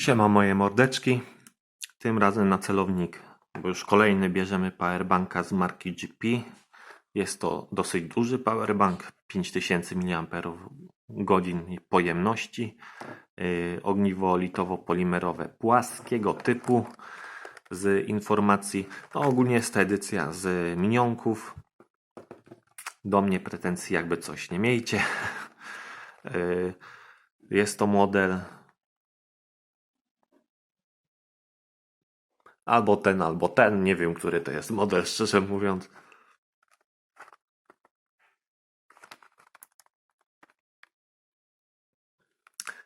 Siema moje mordeczki. Tym razem na celownik, bo już kolejny bierzemy powerbanka z marki GP. Jest to dosyć duży powerbank, 5000 mAh pojemności. Yy, Ogniwo litowo-polimerowe płaskiego typu z informacji. No ogólnie jest to edycja z minionków. Do mnie pretensji jakby coś nie miejcie. Yy, Jest to model Albo ten, albo ten. Nie wiem, który to jest model, szczerze mówiąc.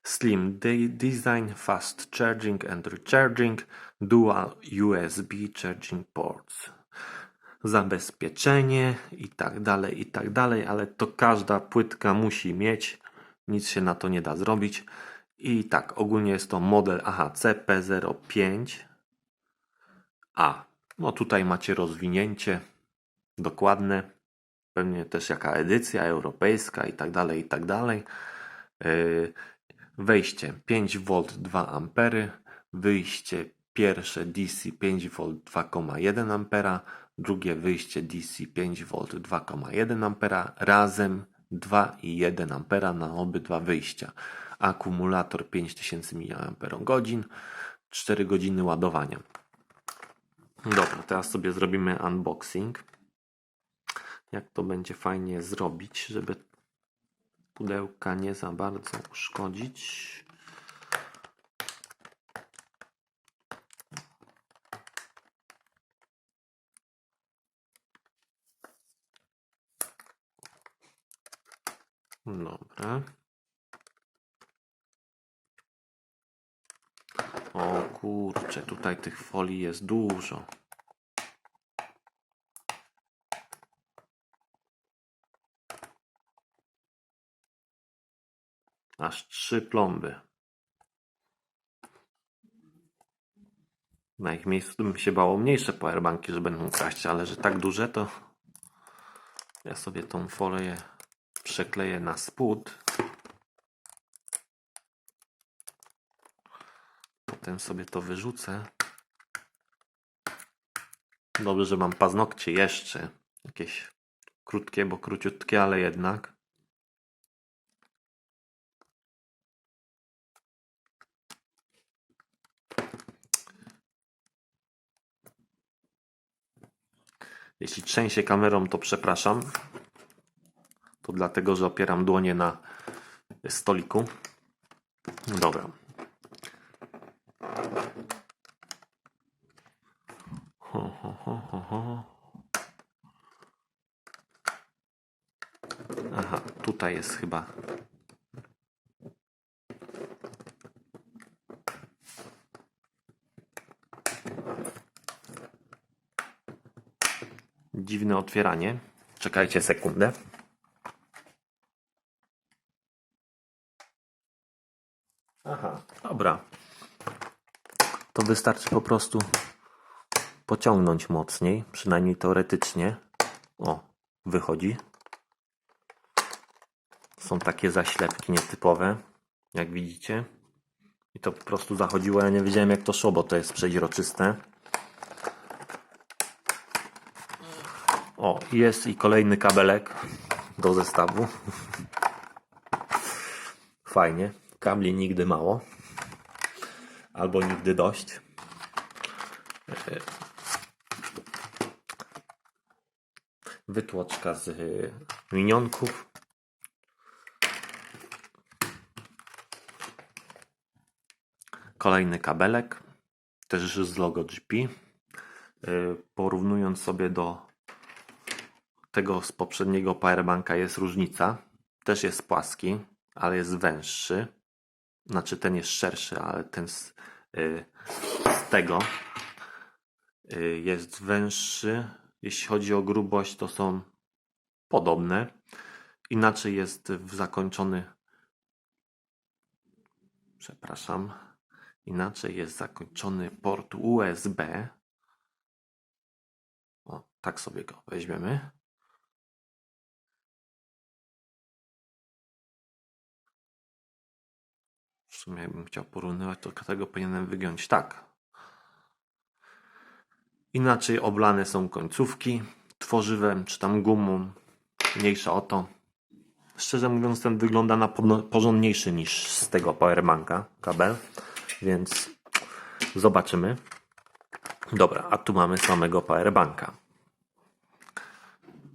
Slim de- design, fast charging and recharging, dual USB charging ports. Zabezpieczenie i tak dalej, i tak dalej, ale to każda płytka musi mieć. Nic się na to nie da zrobić. I tak, ogólnie jest to model AHCP05 a, no tutaj macie rozwinięcie dokładne, pewnie też jaka edycja europejska i tak dalej, i tak dalej. Yy, Wejście 5V 2 A, wyjście pierwsze DC 5V 2,1 A, drugie wyjście DC 5V 2,1 A, razem 2,1 A na obydwa wyjścia. Akumulator 5000 mAh, 4 godziny ładowania. Dobra, teraz sobie zrobimy unboxing. Jak to będzie fajnie zrobić, żeby pudełka nie za bardzo uszkodzić. Dobra. O kurczę, tutaj tych folii jest dużo. Aż trzy plomby. Na ich miejscu bym się bało mniejsze powerbanki, że będą kraść, ale że tak duże to ja sobie tą folię przekleję na spód. Potem sobie to wyrzucę. Dobrze, że mam paznokcie jeszcze. Jakieś krótkie, bo króciutkie, ale jednak. Jeśli trzęsie kamerą, to przepraszam. To dlatego, że opieram dłonie na stoliku. Dobra. Aha, tutaj jest chyba. Dziwne otwieranie. Czekajcie sekundę. Aha, dobra. To wystarczy po prostu pociągnąć mocniej, przynajmniej teoretycznie. O, wychodzi. Są takie zaślepki nietypowe, jak widzicie. I to po prostu zachodziło. Ja nie wiedziałem jak to szło, bo to jest przeźroczyste. O, jest i kolejny kabelek do zestawu. Fajnie. Kabli nigdy mało. Albo nigdy dość. Wytłoczka z minionków. Kolejny kabelek. Też z logo GP. Porównując sobie do tego z poprzedniego powerbanka jest różnica. Też jest płaski, ale jest węższy. Znaczy ten jest szerszy, ale ten z, y, z tego y, jest węższy. Jeśli chodzi o grubość, to są podobne. Inaczej jest w zakończony. Przepraszam. Inaczej jest zakończony port USB. O, tak sobie go weźmiemy. W sumie jakbym chciał porównywać, to tego powinienem wygiąć tak. Inaczej oblane są końcówki tworzywem czy tam gumą. Mniejsza o to. Szczerze mówiąc, ten wygląda na porządniejszy niż z tego powerbanka kabel, więc zobaczymy. Dobra, a tu mamy samego powerbanka.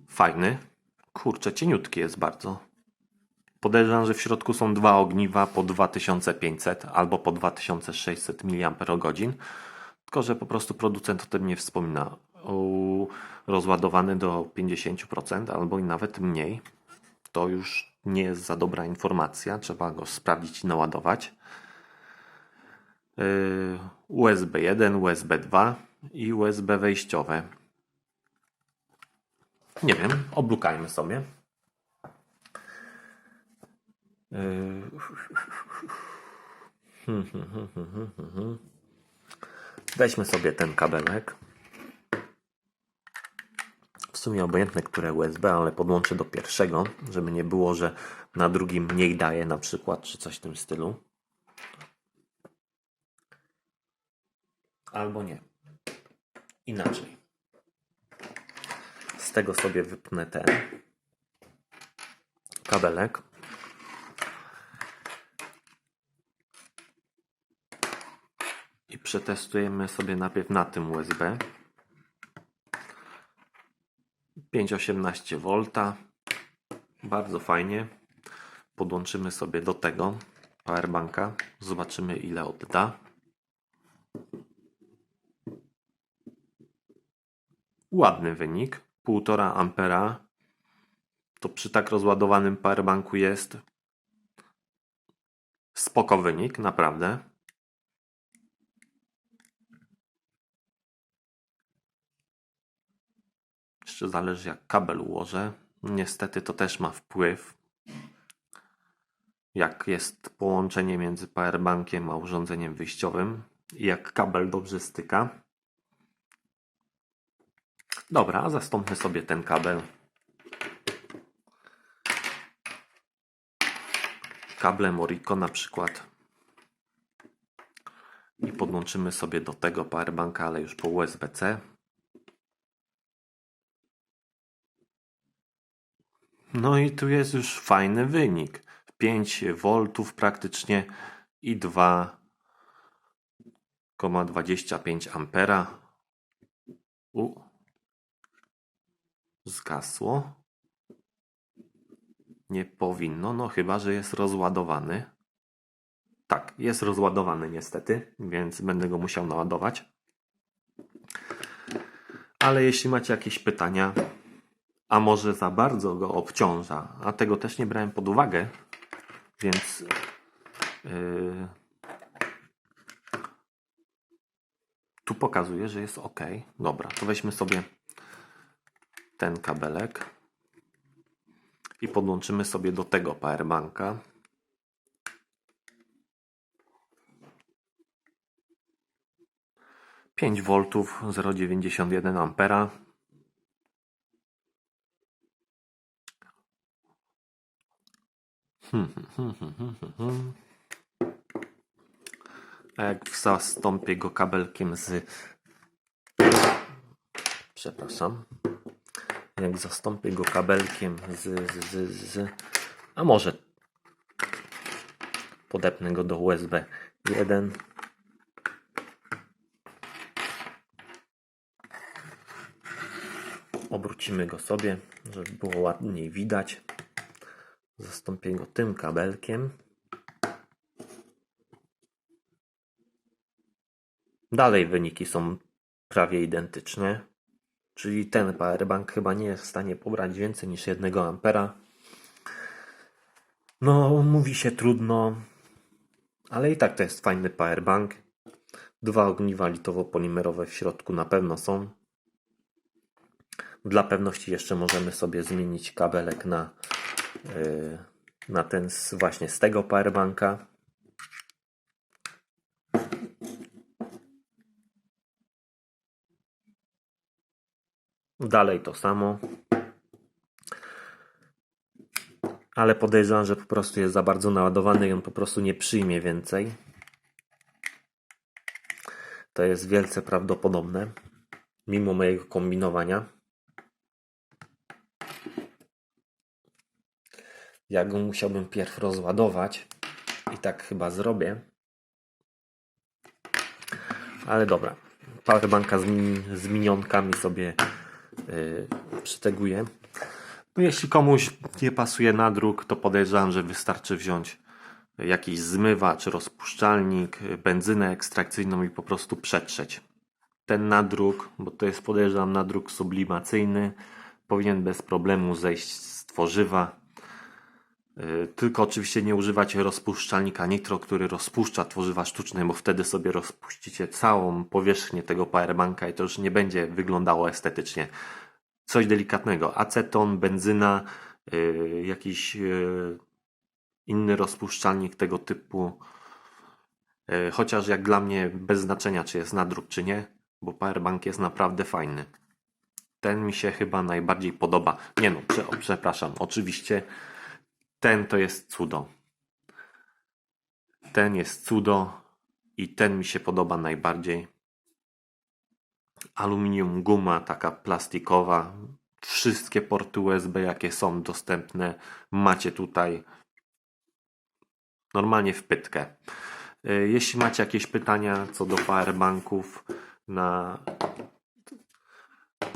Fajny. Kurczę, cieniutki jest bardzo. Podejrzewam, że w środku są dwa ogniwa po 2500 albo po 2600 mAh. Tylko, że po prostu producent o tym nie wspomina. Rozładowany do 50% albo i nawet mniej. To już nie jest za dobra informacja. Trzeba go sprawdzić i naładować. USB 1, USB 2 i USB wejściowe. Nie wiem, oblukajmy sobie. Yy, Weźmy sobie ten kabelek. W sumie obojętne, które USB, ale podłączę do pierwszego, żeby nie było, że na drugim mniej daje na przykład, czy coś w tym stylu. Albo nie. Inaczej. Z tego sobie wypnę ten kabelek. Przetestujemy sobie najpierw na tym USB. 5,18 V. Bardzo fajnie. Podłączymy sobie do tego powerbanka. Zobaczymy ile odda. Ładny wynik. 1,5 ampera. To przy tak rozładowanym powerbanku jest spoko wynik, naprawdę. Jeszcze zależy jak kabel ułożę. Niestety to też ma wpływ. Jak jest połączenie między powerbankiem a urządzeniem wyjściowym i jak kabel dobrze styka. Dobra, zastąpmy sobie ten kabel. Kablem Orico na przykład. I podłączymy sobie do tego powerbanka, ale już po USB-C. No i tu jest już fajny wynik. 5 V praktycznie i 2,25 ampera. U. Zgasło. Nie powinno, no chyba, że jest rozładowany. Tak, jest rozładowany niestety, więc będę go musiał naładować. Ale jeśli macie jakieś pytania, a może za bardzo go obciąża, a tego też nie brałem pod uwagę, więc yy, tu pokazuje, że jest ok. Dobra, to weźmy sobie ten kabelek i podłączymy sobie do tego powerbanka. Pięć V 0,91 ampera. Hmm, hmm, hmm, hmm, hmm, hmm. A jak zastąpię go kabelkiem z. Przepraszam. Jak zastąpię go kabelkiem z. z, z, a może podepnę go do USB 1. Obrócimy go sobie, żeby było ładniej widać. Zastąpię go tym kabelkiem. Dalej wyniki są prawie identyczne. Czyli ten powerbank chyba nie jest w stanie pobrać więcej niż 1 ampera. No, mówi się trudno, ale i tak to jest fajny powerbank. Dwa ogniwa litowo-polimerowe w środku na pewno są. Dla pewności jeszcze możemy sobie zmienić kabelek na na ten właśnie z tego powerbanka. Dalej to samo. Ale podejrzewam, że po prostu jest za bardzo naładowany i on po prostu nie przyjmie więcej. To jest wielce prawdopodobne, mimo mojego kombinowania. Ja go musiałbym pierw rozładować i tak chyba zrobię. Ale dobra, powerbanka z, z minionkami sobie yy, przyteguję. No jeśli komuś nie pasuje nadruk, to podejrzewam, że wystarczy wziąć jakiś zmywacz, rozpuszczalnik, benzynę ekstrakcyjną i po prostu przetrzeć. Ten nadruk, bo to jest podejrzewam nadruk sublimacyjny, powinien bez problemu zejść z tworzywa. Yy, Tylko oczywiście nie używać rozpuszczalnika nitro, który rozpuszcza tworzywa sztuczne, bo wtedy sobie rozpuścicie całą powierzchnię tego powerbanka i to już nie będzie wyglądało estetycznie. Coś delikatnego. Aceton, benzyna, yy, jakiś yy, inny rozpuszczalnik tego typu. Chociaż jak dla mnie bez znaczenia, czy jest nadruk, czy nie, bo powerbank jest naprawdę fajny. Ten mi się chyba najbardziej podoba. Nie no, przepraszam, oczywiście ten to jest cudo. Ten jest cudo i ten mi się podoba najbardziej. Aluminium guma, taka plastikowa. Wszystkie porty USB, jakie są dostępne, macie tutaj normalnie w pytkę. Y, Jeśli macie jakieś pytania co do powerbanków na,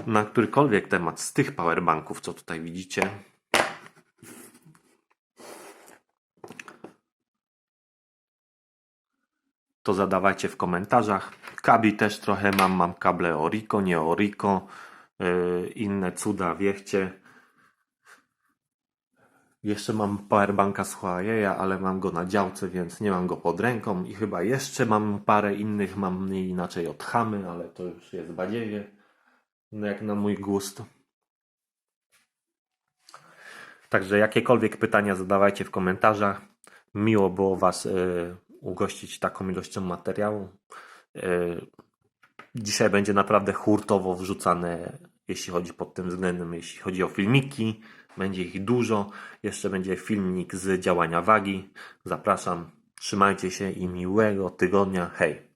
na którykolwiek temat z tych powerbanków, co tutaj widzicie, to zadawajcie w komentarzach. Kabli też trochę mam, mam kable Oriko, nie Oriko, yy, inne cuda, wiechcie. Jeszcze mam powerbanka z Huawei, ale mam go na działce, więc nie mam go pod ręką i chyba jeszcze mam parę innych, mam mniej inaczej od Hamy, ale to już jest badziewie, no jak na mój gust. Także jakiekolwiek pytania zadawajcie w komentarzach. Miło było Was y, ugościć taką ilością materiału. Y, dzisiaj będzie naprawdę hurtowo wrzucane, jeśli chodzi pod tym względem, jeśli chodzi o filmiki. Będzie ich dużo. Jeszcze będzie filmik z działania wagi. Zapraszam. Trzymajcie się i miłego tygodnia. Hej!